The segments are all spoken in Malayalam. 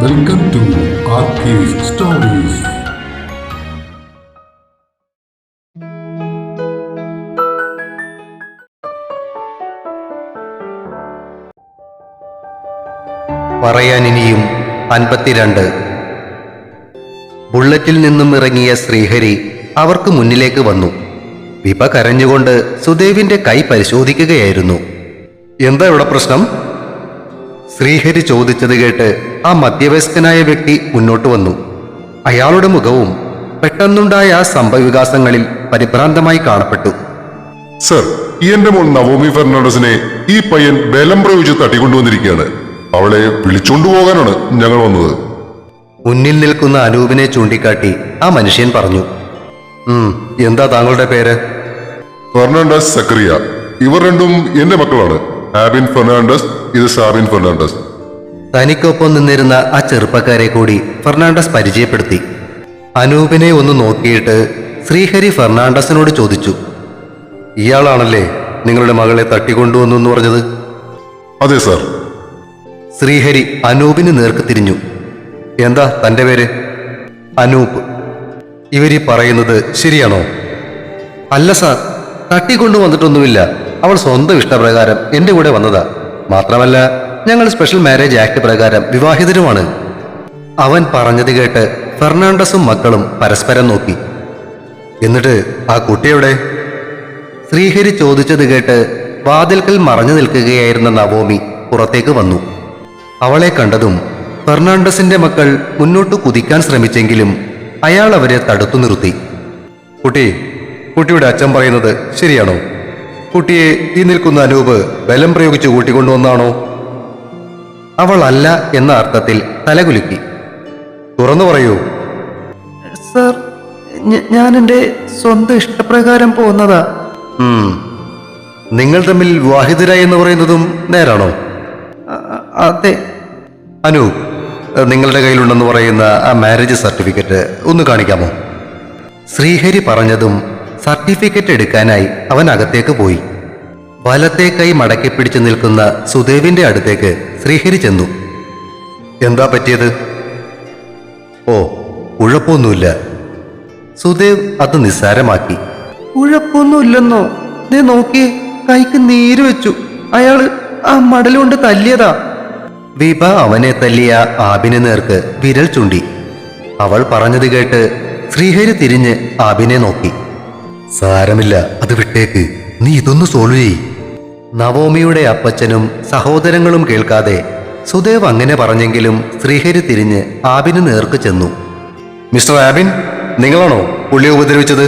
വെൽക്കം ടു സ്റ്റോറീസ് പറയാൻ ഇനിയും അൻപത്തിരണ്ട്. ബുള്ളറ്റിൽ നിന്നും ഇറങ്ങിയ ശ്രീഹരി അവർക്ക് മുന്നിലേക്ക് വന്നു. വിപ കരഞ്ഞുകൊണ്ട് സുദേവിന്റെ കൈ പരിശോധിക്കുകയായിരുന്നു. എന്താ ഇവിടെ പ്രശ്നം? ശ്രീഹരി ചോദിച്ചത് കേട്ട് ആ മധ്യവയസ്കനായ വ്യക്തി മുന്നോട്ട് വന്നു. അയാളുടെ മുഖവും പെട്ടെന്നുണ്ടായ ആ സംഭവവികാസങ്ങളിൽ പരിഭ്രാന്തമായി കാണപ്പെട്ടു. സർ എന്റെ മോൾ നവോമി ഫെർണാണ്ടസിനെ ഈ പയ്യൻ ബലം പ്രയോഗിച്ച് തട്ടിക്കൊണ്ടുവന്നിരിക്കുകയാണ്. അവളെ വിളിച്ചോണ്ടു പോകാനാണ് ഞങ്ങൾ വന്നത്. മുന്നിൽ നിൽക്കുന്ന അനൂപിനെ ചൂണ്ടിക്കാട്ടി ആ മനുഷ്യൻ പറഞ്ഞു "ഉം, എന്താ താങ്കളുടെ പേര്? ഫെർണാണ്ടസ് സക്രിയ. ഇവർ രണ്ടും എന്റെ മക്കളാണ്. ആബിൻ ഫെർണാണ്ടസ് ഇത് സാബിൻ ഫെർണാണ്ടസ്. തനിക്കൊപ്പം നിന്നിരുന്ന ആ ചെറുപ്പക്കാരെ കൂടി ഫെർണാണ്ടസ് പരിചയപ്പെടുത്തി. അനൂപിനെ ഒന്ന് നോക്കിയിട്ട് ശ്രീഹരി ഫെർണാണ്ടസിനോട് ചോദിച്ചു ഇയാളാണല്ലേ നിങ്ങളുടെ മകളെ തട്ടിക്കൊണ്ടുവന്നു എന്ന് പറഞ്ഞത്? അതെ സർ. ശ്രീഹരി അനൂപിന് നേർക്ക് തിരിഞ്ഞു. എന്താ തന്റെ പേര്? അനൂപ്. ഇവരീ പറയുന്നത് ശരിയാണോ? അല്ല സാർ. തട്ടിക്കൊണ്ടു വന്നിട്ടൊന്നുമില്ല അവൾ സ്വന്തം ഇഷ്ടപ്രകാരം എന്റെ കൂടെ വന്നതാ. മാത്രമല്ല ഞങ്ങൾ സ്പെഷ്യൽ മാരേജ് ആക്ട് പ്രകാരം വിവാഹിതരുമാണ്. അവൻ പറഞ്ഞത് കേട്ട് ഫെർണാണ്ടസും മക്കളും പരസ്പരം നോക്കി. എന്നിട്ട് ആ കുട്ടിയുടെ ശ്രീഹരി ചോദിച്ചത് കേട്ട് വാതിൽക്കൽ മറഞ്ഞു നിൽക്കുകയായിരുന്ന നവോമി പുറത്തേക്ക് വന്നു. അവളെ കണ്ടതും ഫെർണാണ്ടസിന്റെ മക്കൾ മുന്നോട്ട് കുതിക്കാൻ ശ്രമിച്ചെങ്കിലും അയാൾ അവരെ തടുത്തു നിർത്തി. കുട്ടി കുട്ടിയുടെ അച്ഛൻ പറയുന്നത് ശരിയാണോ? കുട്ടിയെ ഈ നിൽക്കുന്ന അനൂപ് ബലം പ്രയോഗിച്ച് കൂട്ടിക്കൊണ്ടുവന്നാണോ? അവൾ അല്ല എന്ന അർത്ഥത്തിൽ തലകുലുക്കി. തുറന്നു പറയൂ. സർ ഞാൻ എന്റെ സ്വന്തം ഇഷ്ടപ്രകാരം പോകുന്നതാ. നിങ്ങൾ തമ്മിൽ വിവാഹിതരായി എന്ന് പറയുന്നതും നേരാണോ? അതെ. അനു നിങ്ങളുടെ കയ്യിലുണ്ടെന്ന് പറയുന്ന ആ മാരേജ് സർട്ടിഫിക്കറ്റ് ഒന്ന് കാണിക്കാമോ? ശ്രീഹരി പറഞ്ഞതും സർട്ടിഫിക്കറ്റ് എടുക്കാനായി അവൻ അകത്തേക്ക് പോയി. വലത്തെ കൈ മടക്കി പിടിച്ചു നിൽക്കുന്ന സുദേവിന്റെ അടുത്തേക്ക് ശ്രീഹരി ചെന്നു. എന്താ പറ്റിയത്? ഓ ഉഴപ്പൊന്നുമില്ല. സുദേവ് അത് നിസ്സാരമാക്കി. കുഴപ്പമൊന്നുമില്ലെന്നോ ദേ നോക്കി കൈക്ക് നീര് വെച്ചു. അയാൾ ആ മടലുകൊണ്ട് തല്ലിയതാ. വിഭ അവനെ തല്ലിയ ആബിന് നേർക്ക് വിരൽ ചൂണ്ടി. അവൾ പറഞ്ഞത് കേട്ട് ശ്രീഹരി തിരിഞ്ഞ് ആബിനെ നോക്കി. സാരമില്ല അത് വിട്ടേക്ക്. നീ ഇതൊന്ന് സോൾവ് ചെയ് നവോമിയുടെ അപ്പച്ചനും സഹോദരങ്ങളും കേൾക്കാതെ സുദേവ് അങ്ങനെ പറഞ്ഞെങ്കിലും ശ്രീഹരി തിരിഞ്ഞ് ആബിന് നേർക്ക് ചെന്നു. മിസ്റ്റർ ആബിൻ നിങ്ങളാണോ പുള്ളിയെ ഉപദ്രവിച്ചത്?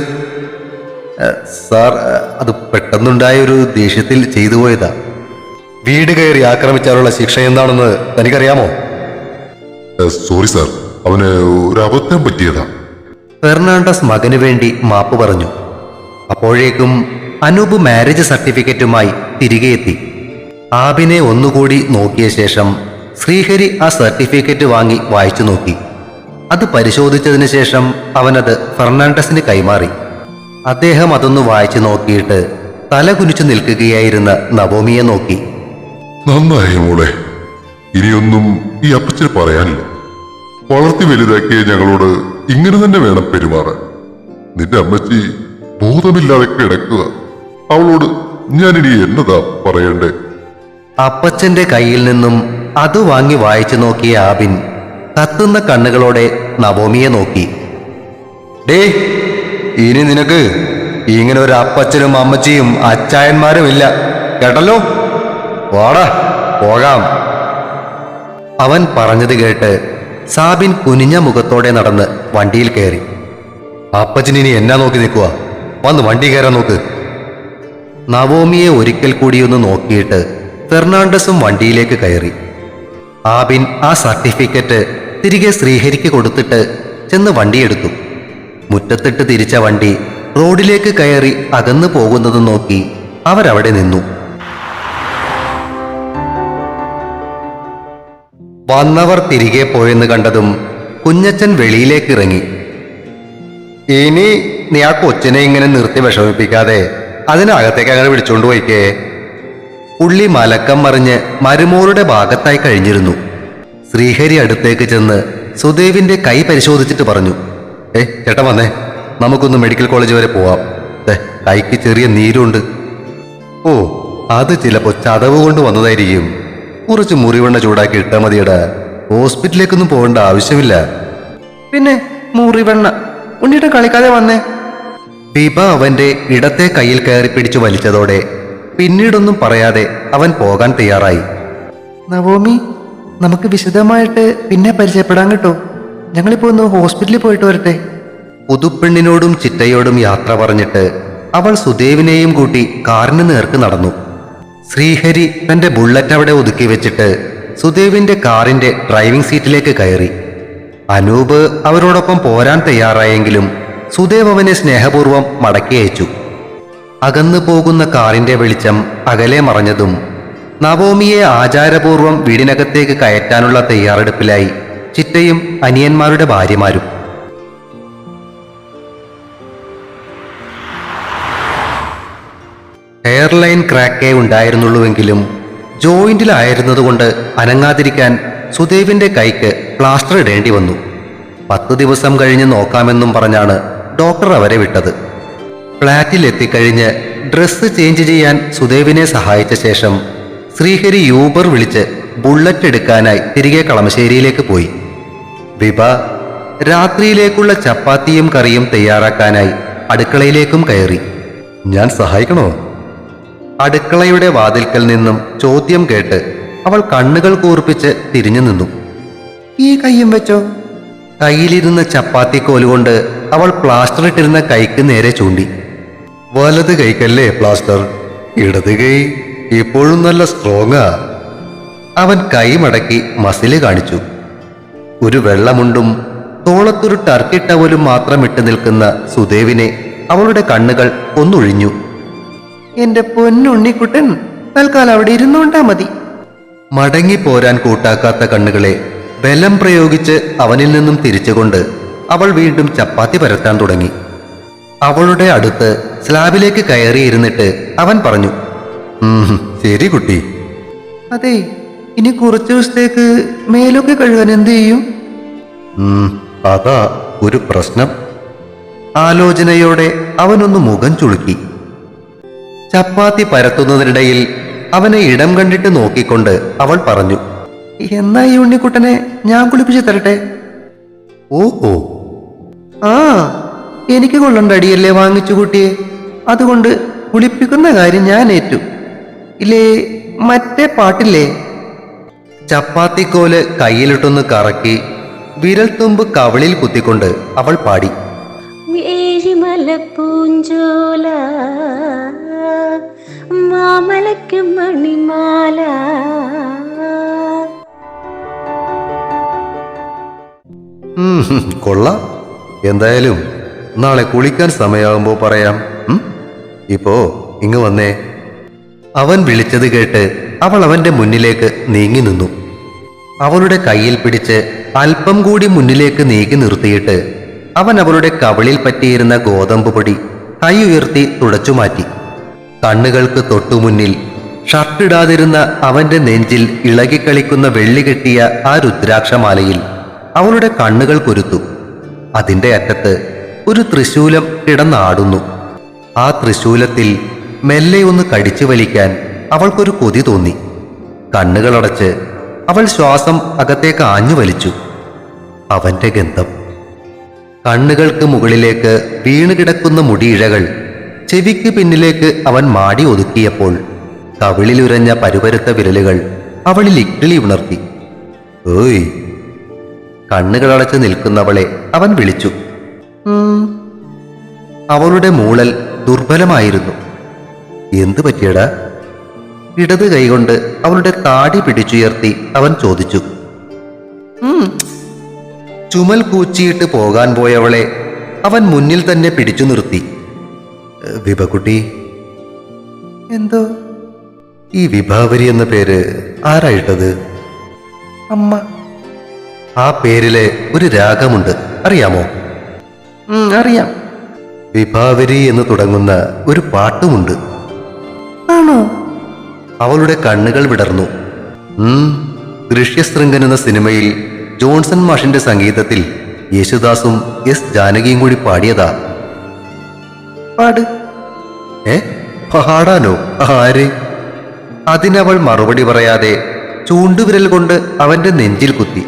സാർ അത് പെട്ടെന്നുണ്ടായ ഒരു ദേഷ്യത്തിൽ ചെയ്തു പോയതാ. വീട് കയറി ആക്രമിച്ചാലുള്ള ശിക്ഷ എന്താണെന്ന് തനിക്കറിയാമോ? സോറി സാർ അവന് ഒരു അബദ്ധം പറ്റിയതാ. ഫെർണാണ്ടസ് മകന് വേണ്ടി മാപ്പ് പറഞ്ഞു. അപ്പോഴേക്കും അനൂപ് മാരേജ് സർട്ടിഫിക്കറ്റുമായി തിരികെ എത്തി. ആബിനെ ഒന്നുകൂടി നോക്കിയ ശേഷം ശ്രീഹരി ആ സർട്ടിഫിക്കറ്റ് വാങ്ങി വായിച്ചു നോക്കി. അത് പരിശോധിച്ചതിന് ശേഷം അവനത് ഫെർണാണ്ടസിന് കൈമാറി. അദ്ദേഹം അതൊന്ന് വായിച്ചു നോക്കിയിട്ട് തല കുനിച്ചു നിൽക്കുകയായിരുന്ന നവോമിയെ നോക്കി. നന്നായി മോളെ. ഇനിയൊന്നും ഈ അപ്പച്ചന് പറയാനില്ല. വളർത്തി വലുതാക്കിയ ഞങ്ങളോട് ഇങ്ങനെ തന്നെ വേണം പെരുമാറാൻ. നിന്റെ അമ്മച്ചി ബോധമില്ലാതെ കിടക്കുക. അവളോട് ഞാനിനി എന്നതാ പറയണ്ടേ? അപ്പച്ചന്റെ കയ്യിൽ നിന്നും അത് വാങ്ങി വായിച്ചു നോക്കിയ ആബിൻ കത്തുന്ന കണ്ണുകളോടെ നവോമിയെ നോക്കി. ഡേ ഇനി നിനക്ക് ഇങ്ങനെ ഒരു അപ്പച്ചനും അമ്മച്ചിയും അച്ചായന്മാരും ഇല്ല. കേട്ടല്ലോ? വാടാ പോകാം. അവൻ പറഞ്ഞത് കേട്ട് സാബിൻ കുനിഞ്ഞ മുഖത്തോടെ നടന്ന് വണ്ടിയിൽ കയറി. അപ്പച്ചൻ ഇനി എന്നാ നോക്കി നിൽക്കുക വന്ന് വണ്ടി കയറാൻ നോക്ക്. നവോമിയെ ഒരിക്കൽ കൂടിയൊന്ന് നോക്കിയിട്ട് ഫെർണാണ്ടസും വണ്ടിയിലേക്ക് കയറി. ആബിൻ ആ സർട്ടിഫിക്കറ്റ് തിരികെ ശ്രീഹരിക്ക് കൊടുത്തിട്ട് ചെന്ന് വണ്ടിയെടുത്തു മുറ്റത്തിട്ട് തിരിച്ച വണ്ടി റോഡിലേക്ക് കയറി അകന്നു പോകുന്നത് നോക്കി അവരവിടെ നിന്നു. വന്നവർ തിരികെ പോയെന്ന് കണ്ടതും കുഞ്ഞച്ചൻ വെളിയിലേക്ക് ഇറങ്ങി. ഇനി നീ ആ കൊച്ചിനെ ഇങ്ങനെ നിർത്തി വിഷമിപ്പിക്കാതെ അതിനകത്തേക്ക് അങ്ങനെ വിളിച്ചുകൊണ്ട് പോയിക്കേ. പുള്ളി മലക്കം മറിഞ്ഞ് മരുമോളുടെ ഭാഗത്തായി കഴിഞ്ഞിരുന്നു. ശ്രീഹരി അടുത്തേക്ക് ചെന്ന് സുദേവിന്റെ കൈ പരിശോധിച്ചിട്ട് പറഞ്ഞു ഏ ചേട്ടൻ വന്നേ നമുക്കൊന്ന് മെഡിക്കൽ കോളേജ് വരെ പോവാം. കൈക്ക് ചെറിയ നീരുണ്ട്. ഓ അത് ചിലപ്പോ ചതവ് കൊണ്ട് വന്നതായിരിക്കും. കുറച്ച് മുറിവെണ്ണ ചൂടാക്കി ഇട്ടാ മതിയടാ. ഹോസ്പിറ്റലിലേക്കൊന്നും പോകേണ്ട ആവശ്യമില്ല. പിന്നെ മുറിവെണ്ണ? ഉണ്ണിയുടെ കളിക്കാതെ വന്നേ? ദീപ അവന്റെ ഇടത്തെ കയ്യിൽ കയറി പിടിച്ചു വലിച്ചതോടെ പിന്നീടൊന്നും പറയാതെ അവൻ പോകാൻ തയ്യാറായി. നവോമി നമുക്ക് വിശദമായിട്ട് പിന്നെ പരിചയപ്പെടാൻ കേട്ടോ. ഞങ്ങളിപ്പോ ഒന്ന് ഹോസ്പിറ്റലിൽ പോയിട്ട് വരട്ടെ. പുതുപ്പെണ്ണിനോടും ചിറ്റയോടും യാത്ര പറഞ്ഞിട്ട് അവൾ സുദേവിനെയും കൂട്ടി കാറിന് നേർക്ക് നടന്നു. ശ്രീഹരി തന്റെ ബുള്ളറ്റ് അവിടെ ഒതുക്കി വെച്ചിട്ട് സുദേവിന്റെ കാറിന്റെ ഡ്രൈവിംഗ് സീറ്റിലേക്ക് കയറി. അനൂപ് അവരോടൊപ്പം പോരാൻ തയ്യാറായെങ്കിലും സുദേവ് അവനെ സ്നേഹപൂർവം മടക്കി അയച്ചു അകന്നു പോകുന്ന കാറിന്റെ വെളിച്ചം അകലെ മറഞ്ഞതും നവോമിയെ ആചാരപൂർവം വീടിനകത്തേക്ക് കയറ്റാനുള്ള തയ്യാറെടുപ്പിലായി ചിറ്റയും അനിയന്മാരുടെ ഭാര്യമാരും. എയർലൈൻ ക്രാക്കേ ഉണ്ടായിരുന്നുള്ളൂവെങ്കിലും ജോയിന്റിലായിരുന്നതുകൊണ്ട് അനങ്ങാതിരിക്കാൻ സുദേവിന്റെ കൈക്ക് പ്ലാസ്റ്റർ ഇടേണ്ടി വന്നു പത്ത് ദിവസം കഴിഞ്ഞ് നോക്കാമെന്നും പറഞ്ഞാണ് ഡോക്ടർ അവരെ വിട്ടത്. ഫ്ളാറ്റിൽ എത്തിക്കഴിഞ്ഞ് ഡ്രസ്സ് ചേഞ്ച് ചെയ്യാൻ സുദേവിനെ സഹായിച്ച ശേഷം ശ്രീഹരി യൂബർ വിളിച്ച് ബുള്ളറ്റ് എടുക്കാനായി തിരികെ കളമശ്ശേരിയിലേക്ക് പോയി. വിഭ രാത്രിയിലേക്കുള്ള ചപ്പാത്തിയും കറിയും തയ്യാറാക്കാനായി അടുക്കളയിലേക്കും കയറി. ഞാൻ സഹായിക്കണോ? അടുക്കളയുടെ വാതിൽക്കൽ നിന്നും ചോദ്യം കേട്ട് അവൾ കണ്ണുകൾ കൂർപ്പിച്ച് തിരിഞ്ഞു നിന്നു. ഈ കയ്യും വെച്ചോ? കയ്യിലിരുന്ന ചപ്പാത്തി കോലുകൊണ്ട് അവൾ പ്ലാസ്റ്റർ ഇട്ടിരുന്ന കൈക്ക് നേരെ ചൂണ്ടി. വലത് കൈക്കല്ലേ പ്ലാസ്റ്റർ ഇടത് കൈ ഇപ്പോഴും നല്ല സ്ട്രോങ്ങാ അവൻ കൈ മടക്കി മസിൽ കാണിച്ചു. ഒരു വെള്ളമുണ്ടും തോളത്തൊരു ടർക്കി ടവലും മാത്രം ഇട്ട് നിൽക്കുന്ന സുദേവിനെ അവളുടെ കണ്ണുകൾ ഒന്നൊഴിഞ്ഞു. എന്റെ പൊന്നുണ്ണിക്കുട്ടൻ തൽക്കാലം അവിടെ ഇരുന്നോണ്ടാ മതി. മടങ്ങി പോരാൻ കൂട്ടാക്കാത്ത കണ്ണുകളെ ബലം പ്രയോഗിച്ച് അവനിൽ നിന്നും തിരിച്ചുകൊണ്ട് അവൾ വീണ്ടും ചപ്പാത്തി പരത്താൻ തുടങ്ങി. അവളുടെ അടുത്ത് സ്ലാബിലേക്ക് കയറിയിരുന്നിട്ട് അവൻ പറഞ്ഞു "ഉം, ശരി കുട്ടി. അതെ ഇനി കുറച്ചു ദിവസത്തേക്ക് മേലൊക്കെ കഴുകാൻ എന്ത് ചെയ്യും? അതാ ഒരു പ്രശ്നം. ആലോചനയോടെ അവനൊന്ന് മുഖം ചുളുക്കി. ചപ്പാത്തി പരത്തുന്നതിനിടയിൽ അവനെ ഇടം കണ്ടിട്ട് നോക്കിക്കൊണ്ട് അവൾ പറഞ്ഞു എന്നാ ഈ ഉണ്ണിക്കുട്ടനെ ഞാൻ കുളിപ്പിച്ചു തരട്ടെ? ഓ ഓ ആ എനിക്ക് കൊള്ളണ്ട അടിയല്ലേ വാങ്ങിച്ചു കൂട്ടിയെ. അതുകൊണ്ട് കുളിപ്പിക്കുന്ന കാര്യം ഞാൻ ഏറ്റു. ഇല്ലേ മറ്റേ പാട്ടില്ലേ? ചപ്പാത്തിക്കോൽ കയ്യിലിട്ടൊന്ന് കറക്കി വിരൽത്തുമ്പ് കവളിൽ കുത്തിക്കൊണ്ട് അവൾ പാടി. വേഴിമല പൂഞ്ചോല മാമലയ്ക്ക് മണിമാല. കൊള്ളാം. എന്തായാലും നാളെ കുളിക്കാൻ സമയമാകുമ്പോൾ പറയാം. ഇപ്പോ ഇങ്ങ് വന്നേ. അവൻ വിളിച്ചത് കേട്ട് അവൾ അവന്റെ മുന്നിലേക്ക് നീങ്ങി നിന്നു. അവളുടെ കയ്യിൽ പിടിച്ച് അല്പം കൂടി മുന്നിലേക്ക് നീക്കി നിർത്തിയിട്ട് അവൻ അവളുടെ കവളിൽ പറ്റിയിരുന്ന ഗോതമ്പ് പൊടി കൈ ഉയർത്തി തുടച്ചു മാറ്റി. കണ്ണുകൾക്ക് തൊട്ടുമുന്നിൽ ഷർട്ടിടാതിരുന്ന അവന്റെ നെഞ്ചിൽ ഇളകിക്കളിക്കുന്ന വെള്ളി കെട്ടിയ ആ രുദ്രാക്ഷമാലയിൽ അവളുടെ കണ്ണുകൾ കുരുത്തു. അതിന്റെ അറ്റത്ത് ഒരു തൃശൂലം കിടന്നാടുന്നു. ആ തൃശൂലത്തിൽ മെല്ലെ ഒന്ന് കടിച്ചു വലിക്കാൻ അവൾക്കൊരു കൊതി തോന്നി. കണ്ണുകളടച്ച് അവൾ ശ്വാസം അകത്തേക്ക് ആഞ്ഞു വലിച്ചു. അവന്റെ ഗന്ധം. കണ്ണുകൾക്ക് മുകളിലേക്ക് വീണുകിടക്കുന്ന മുടിയിഴകൾ ചെവിക്ക് പിന്നിലേക്ക് അവൻ മാടി ഒതുക്കിയപ്പോൾ കവിളിലുരഞ്ഞ പരുപരുത്ത വിരലുകൾ അവളിൽ ഇക്കിളി ഉണർത്തി. ഓയ് കണ്ണുകളടച്ച് നിൽക്കുന്നവളെ അവൻ വിളിച്ചു. അവളുടെ മൂളൽ ദുർബലമായിരുന്നു. എന്തു പറ്റിയടാ? ഇടത് കൈകൊണ്ട് അവളുടെ താടി പിടിച്ചുയർത്തി അവൻ ചോദിച്ചു. ചുമൽ കൂച്ചിയിട്ട് പോകാൻ പോയവളെ അവൻ മുന്നിൽ തന്നെ പിടിച്ചു നിർത്തി. വിഭകുട്ടി? എന്തോ? ഈ വിഭാവരി എന്ന പേര് ആരായിട്ടത് അമ്മ. ആ പേരിലെ ഒരു രാഗമുണ്ട്. അറിയാമോ? അറിയാം. വിഭാവരി എന്ന് തുടങ്ങുന്ന ഒരു പാട്ടുമുണ്ട്. ആണോ? അവളുടെ കണ്ണുകൾ വിടർന്നു. ദൃശ്യശൃംഗൻ എന്ന സിനിമയിൽ ജോൺസൺ മാഷിന്റെ സംഗീതത്തിൽ യേശുദാസും എസ് ജാനകിയും കൂടി പാടിയതാ. പാട്. ഏ? പാടാനോ? ആര്? അതിനവൾ മറുപടി പറയാതെ ചൂണ്ടുവിരൽ കൊണ്ട് അവന്റെ നെഞ്ചിൽ കുത്തി.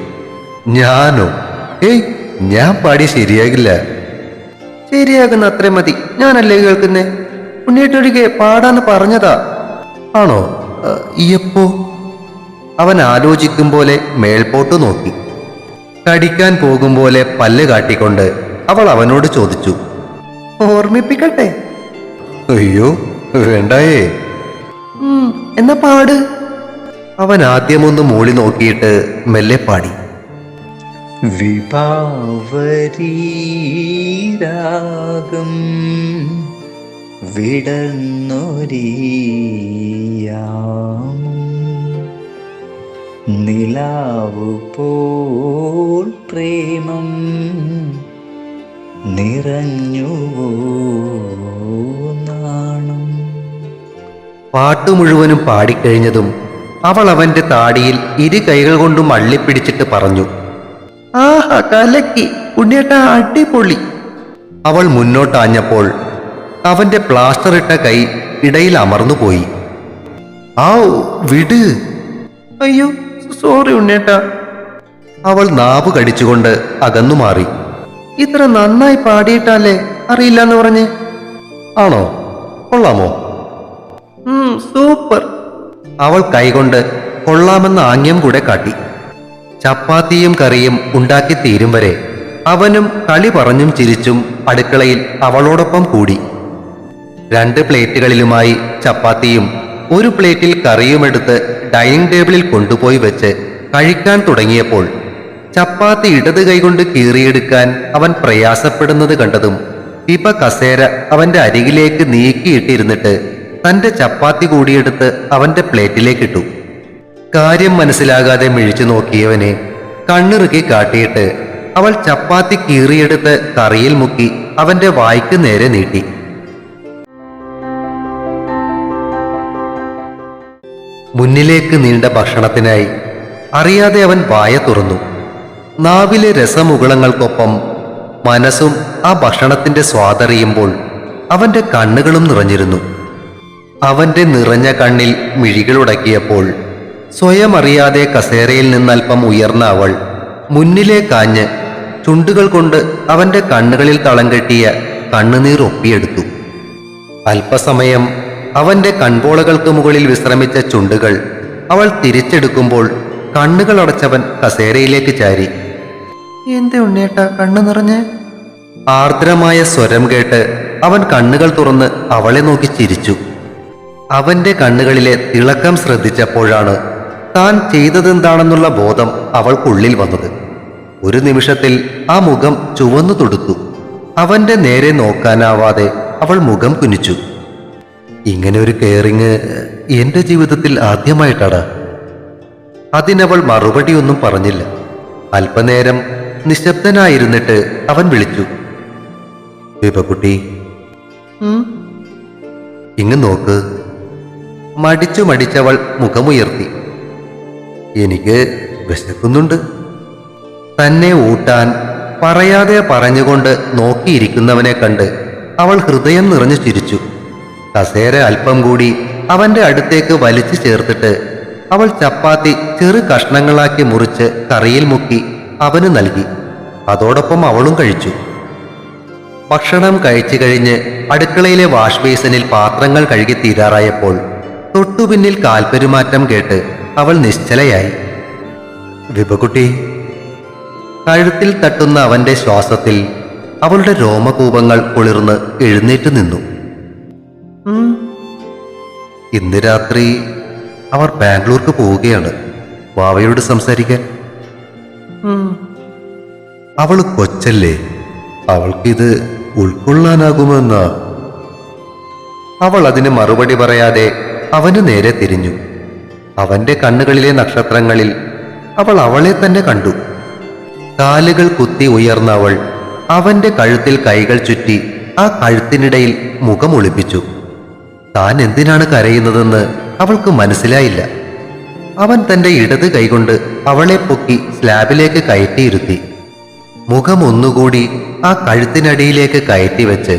ഞാനോ? ഏയ് ഞാൻ പാടി ശരിയാകില്ല. ശരിയാകുന്ന അത്രേ മതി. ഞാനല്ലേ കേൾക്കുന്നേ? ഉണ്ണിയേട്ടൊഴികെ പാടാന്ന് പറഞ്ഞതാ. ആണോ? എപ്പോ അവൻ ആലോചിക്കും പോലെ മേൽപോട്ട് നോക്കി. കടിക്കാൻ പോകും പോലെ പല്ല് കാട്ടിക്കൊണ്ട് അവൾ അവനോട് ചോദിച്ചു. ഓർമ്മിപ്പിക്കട്ടെ? അയ്യോ വേണ്ടായേ. എന്നാ പാട്. അവൻ ആദ്യമൊന്ന് മൂളി നോക്കിയിട്ട് മെല്ലെ പാടി. വിഭാവരീരാഗം വിടർന്നൊരിയാമം നിലാവു പോൽ പ്രേമം നിറഞ്ഞുവോ നാണം. പാട്ട് മുഴുവനും പാടിക്കഴിഞ്ഞതും അവൾ അവന്റെ താടിയിൽ ഇരു കൈകൾ കൊണ്ടും അള്ളിപ്പിടിച്ചിട്ട് പറഞ്ഞു ആഹാ കലക്കി. ഉണ്ണിയേട്ട അടിപൊളി. അവൾ മുന്നോട്ടാഞ്ഞപ്പോൾ അവന്റെ പ്ലാസ്റ്റർ ഇട്ട കൈ ഇടയിൽ അമർന്നുപോയി ആ വിട്. അയ്യോ സോറി ഉണ്ണിയേട്ട. അവൾ നാവ് കടിച്ചുകൊണ്ട് അകന്നു മാറി. ഇത്ര നന്നായി പാടിയിട്ടല്ലേ അറിയില്ല എന്ന് പറഞ്ഞ്. ആണോ? കൊള്ളാമോ? സൂപ്പർ. അവൾ കൈകൊണ്ട് കൊള്ളാമെന്ന ആംഗ്യം കൂടെ കാട്ടി. ചപ്പാത്തിയും കറിയും ഉണ്ടാക്കി തീരും വരെ. അവനും കളി പറഞ്ഞും ചിരിച്ചും അടുക്കളയിൽ അവളോടൊപ്പം കൂടി. രണ്ട് പ്ലേറ്റുകളിലുമായി ചപ്പാത്തിയും ഒരു പ്ലേറ്റിൽ കറിയുമെടുത്ത് ഡൈനിങ് ടേബിളിൽ കൊണ്ടുപോയി വെച്ച് കഴിക്കാൻ തുടങ്ങിയപ്പോൾ ചപ്പാത്തി ഇടത് കൈകൊണ്ട് കീറിയെടുക്കാൻ അവൻ പ്രയാസപ്പെടുന്നത് കണ്ടതും പിപ കസേര അവന്റെ അരികിലേക്ക് നീക്കിയിട്ടിരുന്നിട്ട് തന്റെ ചപ്പാത്തി കൂടിയെടുത്ത് അവന്റെ പ്ലേറ്റിലേക്കിട്ടു. കാര്യം മനസ്സിലാകാതെ മിഴിച്ചു നോക്കിയവനെ കണ്ണിറുക്കി കാട്ടിയിട്ട് അവൾ ചപ്പാത്തി കീറിയെടുത്ത് കറിയിൽ മുക്കി അവന്റെ വായ്ക്ക് നേരെ നീട്ടി. മുന്നിലേക്ക് നീണ്ട ഭക്ഷണത്തിനായി അറിയാതെ അവൻ വായ തുറന്നു. നാവിലെ രസമുകുളങ്ങൾക്കൊപ്പം മനസ്സും ആ ഭക്ഷണത്തിന്റെ സ്വാദറിയുമ്പോൾ അവന്റെ കണ്ണുകളും നിറഞ്ഞിരുന്നു. അവന്റെ നിറഞ്ഞ കണ്ണിൽ മിഴികളുടക്കിയപ്പോൾ സ്വയം അറിയാതെ കസേരയിൽ നിന്നൽപ്പം ഉയർന്ന അവൾ മുന്നിലെ കാഞ്ഞ് ചുണ്ടുകൾ കൊണ്ട് അവന്റെ കണ്ണുകളിൽ തളം കെട്ടിയ കണ്ണുനീർ ഒപ്പിയെടുത്തു. അല്പസമയം അവന്റെ കൺപോളകൾക്ക് മുകളിൽ വിശ്രമിച്ച ചുണ്ടുകൾ അവൾ തിരിച്ചെടുക്കുമ്പോൾ കണ്ണുകൾ അടച്ചവൻ കസേരയിലേക്ക് ചാരി. എന്തേ ഉണ്ണേട്ട കണ്ണു നിറഞ്ഞ്? ആർദ്രമായ സ്വരം കേട്ട് അവൻ കണ്ണുകൾ തുറന്ന് അവളെ നോക്കി ചിരിച്ചു. അവന്റെ കണ്ണുകളിലെ തിളക്കം ശ്രദ്ധിച്ചപ്പോഴാണ് താൻ ചെയ്തതെന്താണെന്നുള്ള ബോധം അവൾക്കുള്ളിൽ വന്നത്. ഒരു നിമിഷത്തിൽ ആ മുഖം ചുവന്നു തൊടുത്തു. അവന്റെ നേരെ നോക്കാനാവാതെ അവൾ മുഖം കുനിച്ചു. ഇങ്ങനെ ഒരു കെയറിങ് എന്റെ ജീവിതത്തിൽ ആദ്യമായിട്ടാടാ. അതിനവൾ മറുപടിയൊന്നും പറഞ്ഞില്ല. അല്പനേരം നിശബ്ദനായിരുന്നിട്ട് അവൻ വിളിച്ചു. ദീപക്കുട്ടി ഇങ്ങ് നോക്ക്. മടിച്ചു മടിച്ചവൾ മുഖമുയർത്തി. എനിക്ക് വിശക്കുന്നുണ്ട്. തന്നെ ഊട്ടാൻ പറയാതെ പറഞ്ഞുകൊണ്ട് നോക്കിയിരിക്കുന്നവനെ കണ്ട് അവൾ ഹൃദയം നിറഞ്ഞു ചിരിച്ചു. കസേര അല്പം കൂടി അവന്റെ അടുത്തേക്ക് വലിച്ചു ചേർത്തിട്ട് അവൾ ചപ്പാത്തി ചെറു കഷ്ണങ്ങളാക്കി മുറിച്ച് കറിയിൽ മുക്കി അവന് നൽകി. അതോടൊപ്പം അവളും കഴിച്ചു. ഭക്ഷണം കഴിച്ചു കഴിഞ്ഞ് അടുക്കളയിലെ വാഷ് ബേസിനിൽ പാത്രങ്ങൾ കഴുകി തീരാറായപ്പോൾ തൊട്ടുപിന്നിൽ കാൽപ്പെരുമാറ്റം കേട്ട് അവൾ നിശ്ചലയായി. വിഭകുട്ടി കഴുത്തിൽ തട്ടുന്ന അവന്റെ ശ്വാസത്തിൽ അവളുടെ രോമകൂപങ്ങൾ കുളിർന്ന് എഴുന്നേറ്റ് നിന്നു. ഇന്ന് രാത്രി അവർ ബാംഗ്ലൂർക്ക് പോവുകയാണ്. വാവയോട് സംസാരിക്കാൻ. അവൾ കൊച്ചല്ലേ? അവൾക്കിത് ഉൾക്കൊള്ളാനാകുമെന്ന? അവൾ അതിന് മറുപടി പറയാതെ അവന് നേരെ തിരിഞ്ഞു. അവന്റെ കണ്ണുകളിലെ നക്ഷത്രങ്ങളിൽ അവൾ അവളെ തന്നെ കണ്ടു. കാലുകൾ കുത്തി ഉയർന്ന അവൾ അവന്റെ കഴുത്തിൽ കൈകൾ ചുറ്റി ആ കഴുത്തിനിടയിൽ മുഖം ഒളിപ്പിച്ചു. താൻ എന്തിനാണ് കരയുന്നതെന്ന് അവൾക്ക് മനസ്സിലായില്ല. അവൻ തന്റെ ഇടത് കൈകൊണ്ട് അവളെ പൊക്കി സ്ലാബിലേക്ക് കയറ്റിയിരുത്തി. മുഖം ഒന്നുകൂടി ആ കഴുത്തിനടിയിലേക്ക് കയറ്റി വെച്ച്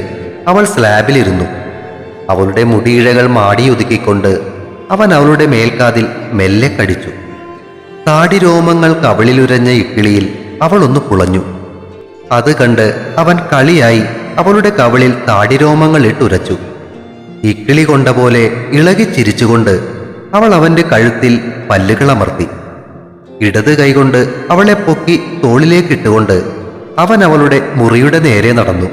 അവൾ സ്ലാബിലിരുന്നു. അവളുടെ മുടിയിഴകൾ മാടിയൊതുക്കിക്കൊണ്ട് അവൻ അവളുടെ മേൽക്കാതിൽ മെല്ലെ കടിച്ചു. താടിരോമങ്ങൾ കവിളിലുരഞ്ഞ ഇക്കിളിയിൽ അവൾ ഒന്ന് പുളഞ്ഞു അത് കണ്ട് അവൻ കളിയായി അവളുടെ കവിളിൽ താടിരോമങ്ങൾ ഇട്ടുരച്ചു ഇക്കിളി കൊണ്ട പോലെ ഇളകി ചിരിച്ചുകൊണ്ട് അവൾ അവന്റെ കഴുത്തിൽ പല്ലുകളമർത്തി ഇടത് കൈകൊണ്ട് അവളെ പൊക്കി തോളിലേക്കിട്ടുകൊണ്ട് അവൻ അവളുടെ മുറിയുടെ നേരെ നടന്നു.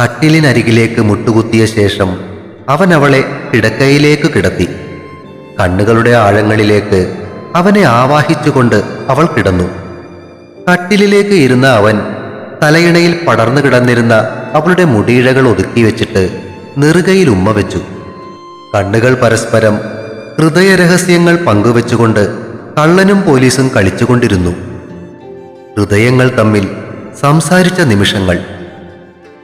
കട്ടിലിനരികിലേക്ക് മുട്ടുകുത്തിയ ശേഷം അവൻ അവളെ കിടക്കയിലേക്ക് കിടത്തി. കണ്ണുകളുടെ ആഴങ്ങളിലേക്ക് അവനെ ആവാഹിച്ചുകൊണ്ട് അവൾ കിടന്നു. കട്ടിലിലേക്ക് ഇരുന്ന അവൻ തലയിണയിൽ പടർന്നു കിടന്നിരുന്ന അവളുടെ മുടിയിഴകൾ ഒതുക്കി വെച്ചിട്ട് നെറുകയിൽ ഉമ്മ വെച്ചു. കണ്ണുകൾ പരസ്പരം ഹൃദയരഹസ്യങ്ങൾ പങ്കുവെച്ചുകൊണ്ട് കള്ളനും പോലീസും കളിച്ചുകൊണ്ടിരുന്നു. ഹൃദയങ്ങൾ തമ്മിൽ സംസാരിച്ച നിമിഷങ്ങൾ.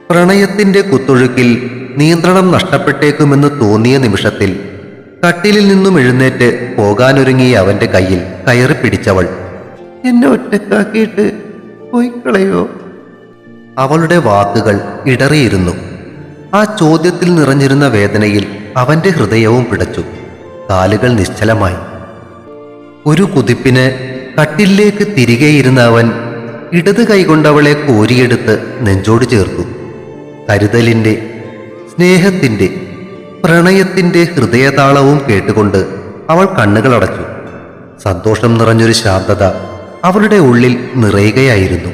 പ്രണയത്തിന്റെ കുത്തൊഴുക്കിൽ നിയന്ത്രണം നഷ്ടപ്പെട്ടേക്കുമെന്ന് തോന്നിയ നിമിഷത്തിൽ കട്ടിലിൽ നിന്നും എഴുന്നേറ്റ് പോകാനൊരുങ്ങിയ അവന്റെ കയ്യിൽ കയറി പിടിച്ചവൾ എന്നെ ഒറ്റക്കാക്കിയിട്ട് പോയിക്കളയോ അവളുടെ വാക്കുകൾ ഇടറിയിരുന്നു. ആ ചോദ്യത്തിൽ നിറഞ്ഞിരുന്ന വേദനയിൽ അവന്റെ ഹൃദയവും പിടച്ചു. കാലുകൾ നിശ്ചലമായി. ഒരു കുതിപ്പിന് കട്ടിലേക്ക് തിരികെ ഇരുന്ന അവൻ ഇടത് കൈകൊണ്ടവളെ കോരിയെടുത്ത് നെഞ്ചോട് ചേർത്തു. കരുതലിന്റെ സ്നേഹത്തിന്റെ പ്രണയത്തിന്റെ ഹൃദയതാളവും കേട്ടുകൊണ്ട് അവൾ കണ്ണുകളടച്ചു. സന്തോഷം നിറഞ്ഞൊരു ശാന്തത അവളുടെ ഉള്ളിൽ നിറയുകയായിരുന്നു.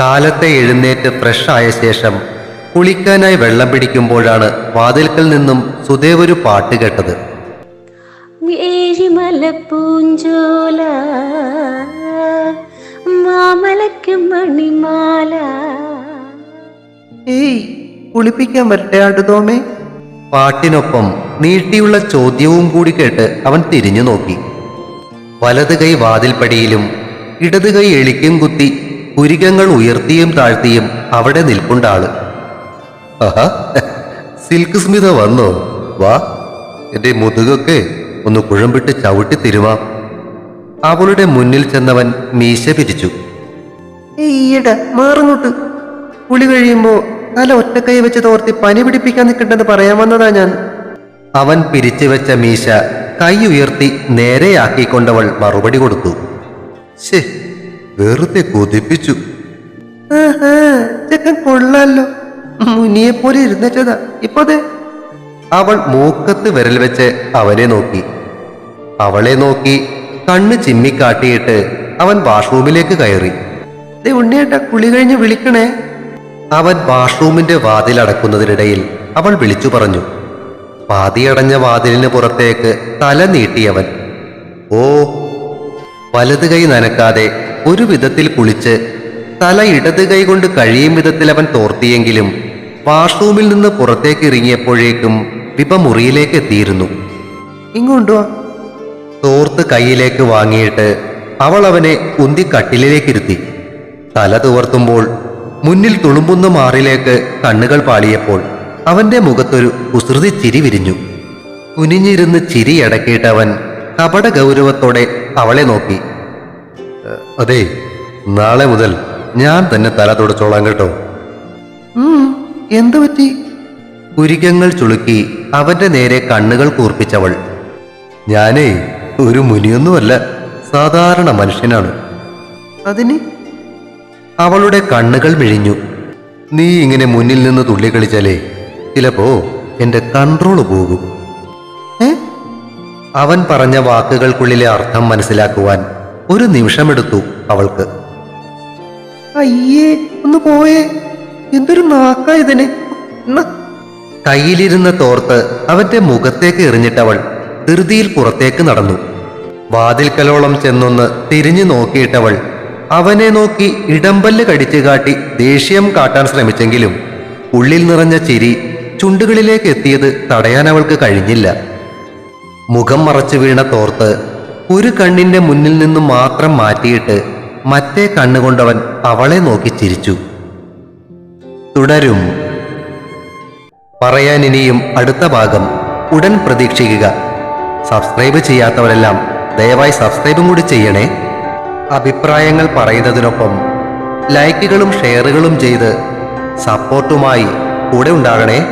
കാലത്തെ എഴുന്നേറ്റ് ഫ്രഷ് ആയ ശേഷം കുളിക്കാനായി വെള്ളം പിടിക്കുമ്പോഴാണ് വാതിൽക്കൽ നിന്നും സുദേവ് ഒരു പാട്ട് കേട്ടത്. ഏഴിമല പൂഞ്ചോല. മാമലയ്ക്കും മണിമാല. ഏയ് കുളിപ്പിക്കാൻ വരട്ടെ ആട്ടുതോമേ പാട്ടിനൊപ്പം നീട്ടിയുള്ള ചോദ്യവും കൂടി കേട്ട് അവൻ തിരിഞ്ഞു നോക്കി. വലത് കൈ വാതിൽപ്പടിയിലും ഇടത് കൈ എളിക്കും കുത്തി പുരികങ്ങൾ ഉയർത്തിയും താഴ്ത്തിയും അവിടെ നിൽപ്പുണ്ടാൾ സിൽക്ക് സ്മിത വന്നോ? വാ എന്റെ മുതുകൊക്കെ ഒന്ന് കുഴമ്പിട്ട് ചവിട്ടി തിരുവാം അവളുടെ മുന്നിൽ ചെന്നവൻ മീശ പിരിച്ചു. ഈയിട പുളി കുളി കഴിയുമ്പോ തല ഒറ്റക്കൈ വെച്ച് തോർത്തി പനി പിടിപ്പിക്കാൻ നിൽക്കണ്ടെന്ന് പറയാൻ വന്നതാ ഞാൻ. അവൻ പിരിച്ചു വെച്ച മീശ കൈ ഉയർത്തി നേരെയാക്കിക്കൊണ്ടവൾ മറുപടി കൊടുത്തു. ശേ വെറുതെ കൊതിപ്പിച്ചു. ചെക്കൻ കൊള്ളാലോ. മുനിയെ പോലെ ഇരുന്നേറ്റതാ. ഇപ്പൊ ദേ. അവൾ മൂക്കത്ത് വിരൽ വെച്ച് അവനെ നോക്കി. അവളെ നോക്കി കണ്ണ് ചിമ്മിക്കാട്ടിയിട്ട് അവൻ വാഷ്റൂമിലേക്ക് കയറി. ദേ ഉണ്ണിയേട്ടാ കുളി കഴിഞ്ഞ് വിളിക്കണേ. അവൻ വാഷ്റൂമിന്റെ വാതിലടക്കുന്നതിനിടയിൽ അവൾ വിളിച്ചു പറഞ്ഞു. പാതിയടഞ്ഞ വാതിലിന് പുറത്തേക്ക് തല നീട്ടിയവൻ. ഓ വലത് കൈ നനക്കാതെ ഒരു വിധത്തിൽ കുളിച്ച് തല ഇടത് കൈ കൊണ്ട് കഴിയും വിധത്തിൽ അവൻ തോർത്തിയെങ്കിലും വാഷ്റൂമിൽ നിന്ന് പുറത്തേക്ക് ഇറങ്ങിയപ്പോഴേക്കും വിപ മുറിയിലേക്ക് എത്തിയിരുന്നു. ഇങ്ങോട്ട് തോർത്ത് കൈയിലേക്ക് വാങ്ങിയിട്ട് അവൾ അവനെ ഉന്തി കട്ടിലിലേക്കിരുത്തി തല തുവർത്തുമ്പോൾ മുന്നിൽ തുളുമ്പുന്ന മാറിലേക്ക് കണ്ണുകൾ പാളിയപ്പോൾ അവന്റെ മുഖത്തൊരു കുസൃതി ചിരി വിരിഞ്ഞു. കുനിഞ്ഞിരുന്ന് ചിരി അടക്കിയിട്ട് അവൻ കപട ഗൗരവത്തോടെ അവളെ നോക്കി. "ഏ, അതെ നാളെ മുതൽ ഞാൻ തന്നെ തല തുടച്ചോളാം കേട്ടോ. എന്തു പറ്റി? പുരികങ്ങൾ ചുളുക്കി അവന്റെ നേരെ കണ്ണുകൾ കൂർപ്പിച്ചവൾ. ഞാനേ ഒരു മുനിയൊന്നുമല്ല സാധാരണ മനുഷ്യനാണ്. അതിന് അവളുടെ കണ്ണുകൾ മിഴിഞ്ഞു. നീ ഇങ്ങനെ മുന്നിൽ നിന്ന് തുള്ളി കളിച്ചാലേ ചിലപ്പോ എന്റെ കൺട്രോൾ പോകും. അവൻ പറഞ്ഞ വാക്കുകൾക്കുള്ളിലെ അർത്ഥം മനസ്സിലാക്കുവാൻ ഒരു നിമിഷമെടുത്തു അവൾക്ക്. അയ്യേ ഒന്ന് പോയേ. എന്തൊരു നാക്കാ ഇതിന്. എന്നാ കയ്യിലിരുന്ന തോർത്ത് അവന്റെ മുഖത്തേക്ക് എറിഞ്ഞിട്ടവൾ ധൃതിയിൽ പുറത്തേക്ക് നടന്നു. വാതിൽക്കലോളം ചെന്നൊന്ന് തിരിഞ്ഞു നോക്കിയിട്ടവൾ അവനെ നോക്കി ഇടമ്പല്ല് കടിച്ചു കാട്ടി ദേഷ്യം കാട്ടാൻ ശ്രമിച്ചെങ്കിലും ഉള്ളിൽ നിറഞ്ഞ ചിരി ചുണ്ടുകളിലേക്ക് എത്തിയത് തടയാൻ അവൾക്ക് കഴിഞ്ഞില്ല. മുഖം മറച്ചു വീണ തോർത്ത് ഒരു കണ്ണിന്റെ മുന്നിൽ നിന്നും മാത്രം മാറ്റിയിട്ട് മറ്റേ കണ്ണുകൊണ്ടവൻ അവളെ നോക്കി ചിരിച്ചു. തുടരും. പറയാൻ ഇനിയും അടുത്ത ഭാഗം ഉടൻ പ്രതീക്ഷിക്കുക. സബ്സ്ക്രൈബ് ചെയ്യാത്തവരെല്ലാം ദയവായി സബ്സ്ക്രൈബും കൂടി ചെയ്യണേ. അഭിപ്രായങ്ങൾ പറയുന്നതിനൊപ്പം ലൈക്കുകളും ഷെയറുകളും ചെയ്ത് സപ്പോർട്ടുമായി കൂടെ ഉണ്ടാകണേ.